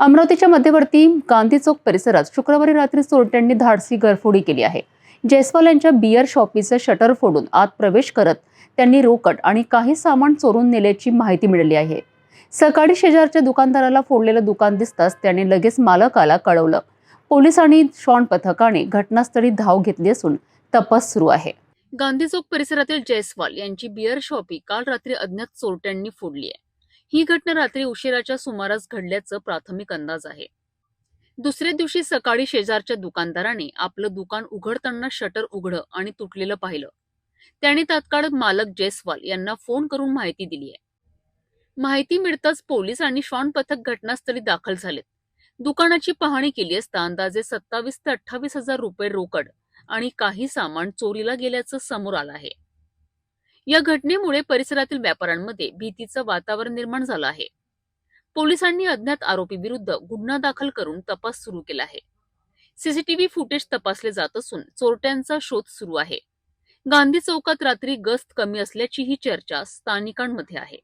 अमरावतीच्या मध्यवर्ती गांधी चौक परिसरात शुक्रवारी रात्री चोरट्यांनी धाडसी घरफोडी केली आहे. जयस्वाल यांच्या बियर शॉपीचं शटर फोडून आत प्रवेश करत त्यांनी रोकड आणि काही सामान चोरून नेल्याची माहिती मिळाली आहे. सकाळी शेजारच्या दुकानदाराला फोडलेलं दुकान दिसताच त्याने लगेच मालकाला कळवलं. पोलिसांनी शॉन पथकाने घटनास्थळी धाव घेतली असून तपास सुरू आहे. गांधी चौक परिसरातील जयस्वाल यांची बियर शॉपी काल रात्री अज्ञात चोरट्यांनी फोडली आहे. ही घटना रात्री उशिराच्या सुमारास घडल्याचं प्राथमिक अंदाज आहे. दुसऱ्या दिवशी सकाळी शेजारच्या दुकानदाराने आपलं दुकान उघडताना शटर उघडं आणि तुटलेलं पाहिलं. त्याने तात्काळ मालक जयस्वाल यांना फोन करून माहिती दिली आहे माहिती मिळताच पोलीस आणि श्वान पथक घटनास्थळी दाखल झालेत. दुकानाची पाहणी केली असता अंदाजे सत्तावीस ते अठ्ठावीस हजार रुपये रोकड आणि काही सामान चोरीला गेल्याचं समोर आलं आहे. या घटनेमुळे परिसरातील व्यापाऱ्यांमध्ये भीतीचं वातावरण निर्माण झालं आहे. पोलिसांनी अज्ञात आरोपी विरुद्ध गुन्हा दाखल करून तपास सुरू केला आहे. सीसीटीव्ही फुटेज तपासले जात असून चोरट्यांचा शोध सुरू आहे. गांधी चौकात रात्री गस्त कमी असल्याचीही चर्चा स्थानिकांमध्ये आहे.